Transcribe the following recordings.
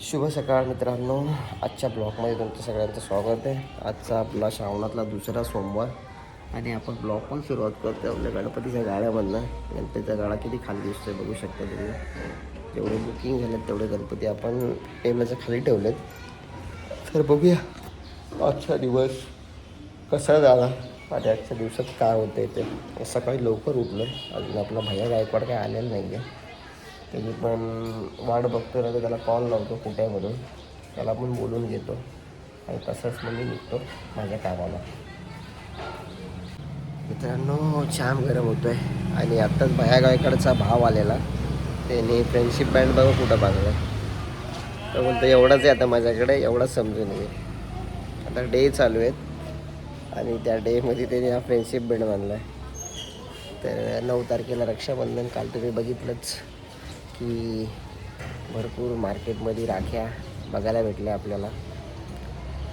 शुभ सकाळ मित्रांनो. आजच्या ब्लॉगमध्ये तुमचं सगळ्यांचं स्वागत आहे. आजचा आपला श्रावणातला दुसरा सोमवार आणि आपण ब्लॉग पण सुरुवात करतो आपल्या गणपतीच्या गाड्यामधनं. गणपतीचा गाडा किती खाली दिसतोय बघू शकता तुम्ही. जेवढे बुकिंग झालेत तेवढे गणपती आपण टेबलाच्या खाली ठेवलेत. तर बघूया आजचा दिवस कसा झाला आणि आजच्या दिवसात काय होतं ते. सकाळी लवकर उठलं अजून आपला भैया गायकवाड काय आलेला नाही आहे त्याची पण वाट बघतो ना तर त्याला कॉल लावतो कुठे म्हणून त्याला पण बोलून घेतो. आणि तसंच मग मी निघतो माझ्या कामाला. मित्रांनो छान गरम होतोय. आणि आत्ताच भया गायकडचा भाव आलेला. त्याने फ्रेंडशिप बँड बघा कुठं बांधला तर बोलतो एवढाच आहे आता माझ्याकडे एवढाच समजून घे. आता डे चालू आहेत. आणि त्या डेमध्ये त्याने हा फ्रेंडशिप बँड बांधला आहे तर नऊ तारखेला रक्षाबंधन काल तुम्ही बघितलंच. की भरपूर मार्केटमध्ये राख्या बघायला भेटल्या आपल्याला.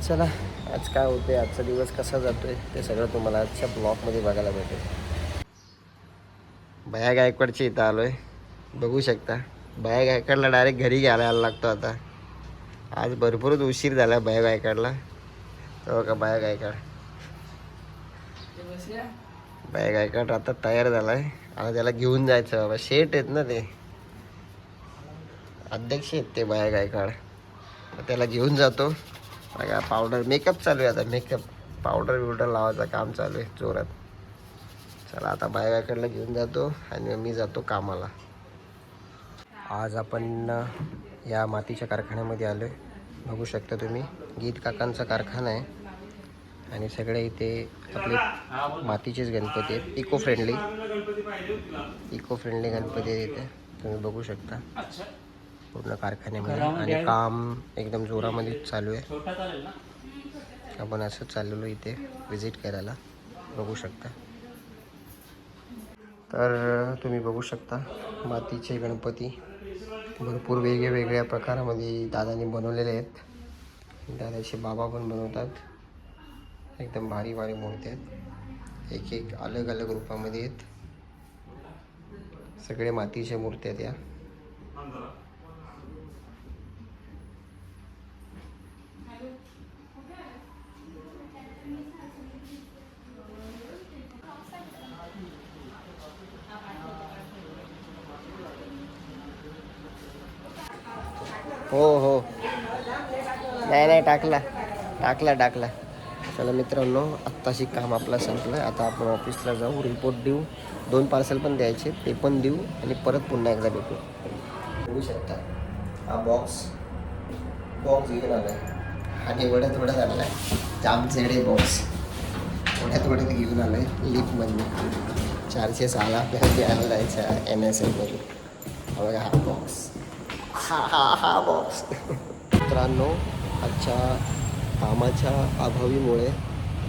चला आज काय होते आजचा दिवस कसा जातो आहे ते सगळं तुम्हाला आजच्या ब्लॉगमध्ये बघायला भेटेल. बया गायकवाडच्या इथं आलो आहे बघू शकता. बया गायकवाडला डायरेक्ट घरी घ्यायला लागतो आता. आज भरपूरच उशीर झाला बया गायकवाडला. हो का बया गायकवाड. बया गायकवाड आता तयार झाला आहे आता त्याला घेऊन जायचं बाबा. शेट आहेत ना ते. अध्यक्ष आहेत ते बाया गायकवाड मग त्याला घेऊन जातो. बघा पावडर मेकअप चालू आहे आता मेकअप पावडर बिवडर लावायचं काम चालू आहे जोरात. चला आता बाया गायकडला घेऊन जातो आणि मी जातो कामाला. आज आपण या मातीच्या कारखान्यामध्ये आलो आहे बघू शकता तुम्ही गीत काकांचा कारखाना आहे. आणि सगळे इथे आपले मातीचेच गणपती आहेत. Eco friendly eco friendly Ganpati आहेत इथे. तुम्ही बघू शकता. पूर्ण कारखान्यामध्ये आणि काम एकदम जोरामध्ये चालू आहे. आपण असं चाललेलो इथे विजिट करायला. बघू शकता. तर तुम्ही बघू शकता मातीचे गणपती भरपूर वेगळ्या वेगळ्या प्रकारामध्ये दादांनी बनवलेले आहेत. दादाचे बाबा पण बनवतात. एकदम भारी भारी मूर्ती आहेत. एक एक अलग अलग रूपामध्ये आहेत. सगळे मातीच्या मूर्ती आहेत या. हो हो. नाही नाही टाकला. टाकला टाकला. चला मित्रांनो आत्ताशी काम आपलं संपलं आता आपण ऑफिसला जाऊ. रिपोर्ट देऊ. दोन पार्सल पण द्यायचे. ते पण देऊ. आणि परत पुन्हा एकदा भेटू. बघू शकता. हा बॉक्स बॉक्स घेऊन आला आहे आणि एवढ्यात एवढ्यात आला आहे जामचेडे बॉक्स एवढ्यात एवढ्यात घेऊन आलं आहे लिफ्टमधून चारशे सहाला. आपल्याला द्यायला जायचं आहे एन एस एलमधून बघा हा बॉक्स हा हा हा बॉक्स मित्रांनो आजच्या कामाच्या अभावीमुळे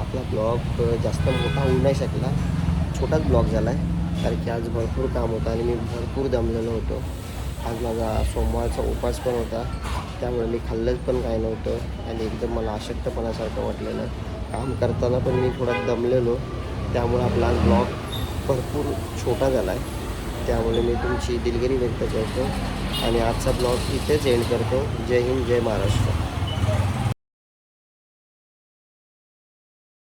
आपला ब्लॉग जास्त मोठा होऊ नाही शकला छोटाच ब्लॉग झाला आहे कारण की आज भरपूर काम होतं आणि मी भरपूर दमलेलो होतो आज माझा सोमवारचा उपास पण होता त्यामुळे मी खाल्लंच पण काय नव्हतं आणि एकदम मला अशक्तपणासारखं वाटलेलं काम करताना पण मी थोडा दमलेलो त्यामुळे आपला आज ब्लॉग भरपूर छोटा झाला आहे त्यामुळे मी तुमची दिलगिरी व्यक्त करतो आणि आजचा ब्लॉग इथेच एंड करतो. जय हिंद जय महाराष्ट्र.